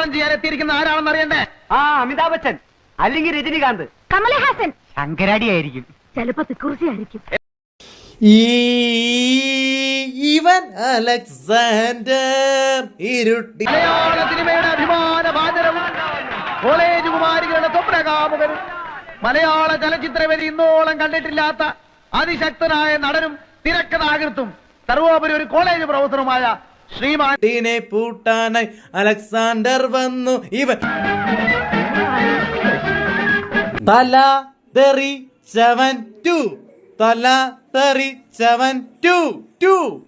സമരം ചെയ്യാൻ എത്തിയിരിക്കുന്ന ആരാണെന്ന് അറിയണ്ടേ? ആ അമിതാഭ് ബച്ചൻ. അല്ലെങ്കിൽ രജനികാന്ത്. കമലഹാസൻ. ശങ്കരാടി ആയിരിക്കും ചിലപ്പോ തിക്കുറിച്ചായിരിക്കും ഈ ഈവൻ അലക്സാണ്ടർ ഇരുട്ടി മലയാള സിനിമയുടെ അഭിമാന പാചരവും കോളേജ് കുമാരികളുടെ സ്വപ്നകാമുകനും മലയാള ചലച്ചിത്രവേദി ഇന്നോളം കണ്ടിട്ടില്ലാത്ത അതിശക്തനായ നടനും തിരക്കഥാകൃത്തും സർവോപരി ഒരു കോളേജ് പ്രൊഫസറുമായ ശ്രീമാൻ ിനെ പൂട്ടാനായി അലക്സാണ്ടർ വന്നു. ഇവൻ തല തെറി സെവൻ ടു. തല തെറി സെവൻ ടു. ടു.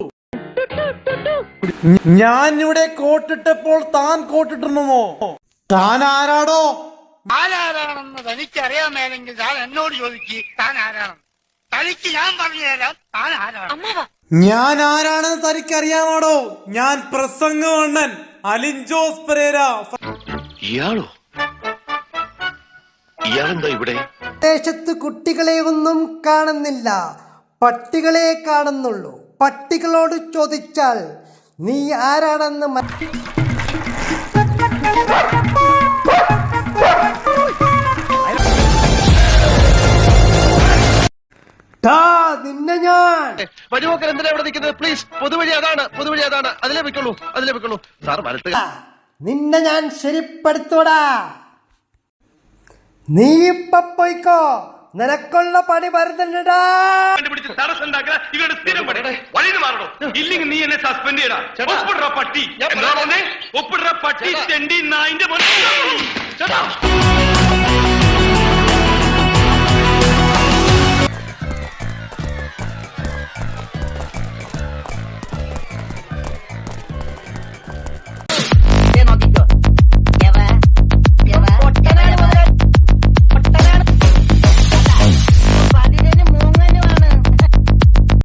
ഞാൻ ഇവിടെ കോട്ടിട്ടപ്പോൾ താൻ കോട്ടിട്ടുണ്ടോ താൻ ആരാടോ ആരാരാണെന്ന് തനിക്ക് അറിയാമേലെങ്കിൽ താൻ എന്നോട് ചോദിക്ക് താൻ ആരാണെന്ന്. തനിക്ക് ഞാൻ പറഞ്ഞു തരാം താൻ ആരാണ്. ഞാൻ ആരാണെന്ന് തനിക്കറിയാമാടോ? ഞാൻ പ്രസംഗവണ്ണൻ അലിൻ ജോസ് പെരേര. ഇയാളോ? ഇയാളെന്താ ഇവിടെ? ദേശത്ത് കുട്ടികളെ ഒന്നും കാണുന്നില്ല. പട്ടികളെ കാണുന്നുള്ളൂ. പട്ടികളോട് ചോദിച്ചാൽ നീ ആരാണെന്ന് നിന്നെ ഞാൻ. വഴിപോക്കർ എന്തിനാ ഇവിടെ നിൽക്കുന്നത്? പ്ലീസ് പൊതുവഴി അതാണ് പൊതുവഴി അതാണ്. അതിലേ വെക്കുള്ളൂ അതിലേ വെക്കുള്ളൂ. സാർ വരട്ടെ നിന്നെ ഞാൻ ശരിപ്പെടുത്തോടാ നീ ഇപ്പൊ പോയിക്കോ. നിനക്കുള്ള പണി വരുന്നുണ്ടടാ. കണ്ടുപിടിച്ച് തടസ്സം ഉണ്ടാക്കുക ഇവരുടെ സ്ഥിരം പണി. വഴിന് മാറണോ? ഇല്ലെങ്കിൽ നീ എന്നെ സസ്പെൻഡ് ചെയ്യടാ. ഒപ്പിടുற പട്ടി. എന്താ പറഞ്ഞേ? ഒപ്പിടുற പട്ടി നായിന്റെ